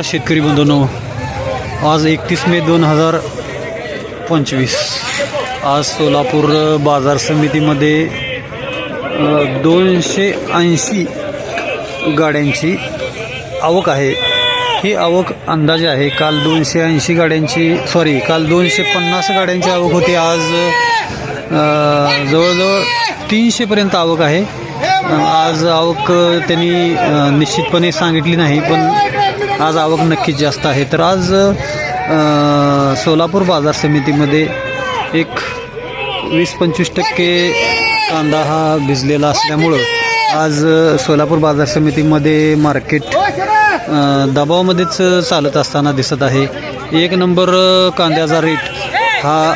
शेतकरी बंधूंनो आज एकतीस मे दोन हजार पंचवीस. आज सोलापूर बाजार समितीमध्ये दोनशे ऐंशी गाड्यांची आवक आहे. ही आवक अंदाजे आहे. काल दोनशे ऐंशी गाड्यांची सॉरी काल दोनशे पन्नास गाड्यांची आवक होती. आज जवळजवळ तीनशेपर्यंत आवक आहे. आज आवक त्यांनी निश्चितपणे सांगितली नाही पण आज आवक नक्कीच जास्त आहे. तर आज सोलापूर बाजार समितीमध्ये एक वीस पंचवीस टक्के कांदा हा भिजलेला असल्यामुळं आज सोलापूर बाजार समितीमध्ये मार्केट दबावामध्येच चालत असताना दिसत आहे. एक नंबर कांद्याचा रेट हा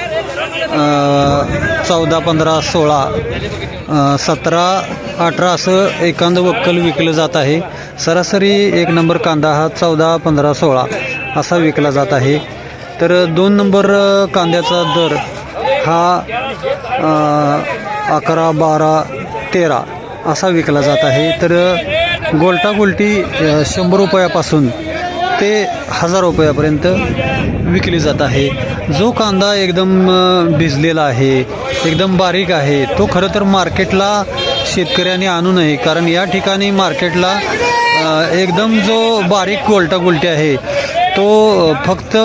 चौदा पंधरा सोळा सतरा अठरा असं एकांद वक्कल विकलं जात आहे. सरासरी एक नंबर कांदा हा चौदा पंधरा सोळा असा विकला जात आहे. तर दोन नंबर कांद्याचा दर हा अकरा बारा तेरा असा विकला जात आहे. तर गोलटा गोलटी शंभर रुपयापासून ते हजार रुपयापर्यंत विकली जात आहे. जो कांदा एकदम भिजलेला आहे एकदम बारीक आहे तो खरं तर मार्केटला शेतकऱ्यांनी आणू नये कारण या ठिकाणी मार्केटला एकदम जो बारीक गोलटा गोलटी आहे तो फक्त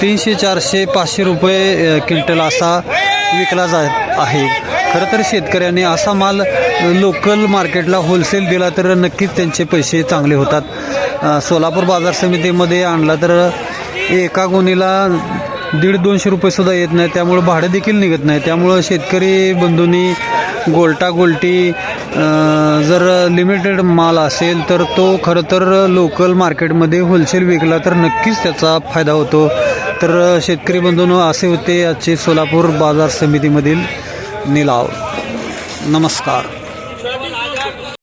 तीनशे चारशे पाचशे रुपये क्विंटल असा विकला जात आहे. खरं तर शेतकऱ्यांनी असा माल लोकल मार्केटला होलसेल दिला तर नक्कीच त्यांचे पैसे चांगले होतात. सोलापूर बाजार समितीमध्ये आणला तर एका गुणीला दीड दोनशे रुपयेसुद्धा येत नाही. त्यामुळं भाडं देखील निघत नाही. त्यामुळं शेतकरी बंधूंनी गोलटा गोलटी जर लिमिटेड माल असेल तर तो खरं तर लोकल मार्केटमध्ये होलसेल विकला तर नक्कीच त्याचा फायदा होतो. तर शेतकरी बंधूंनो असे होते आजचे सोलापूर बाजार समितीमधील निलाव. नमस्कार.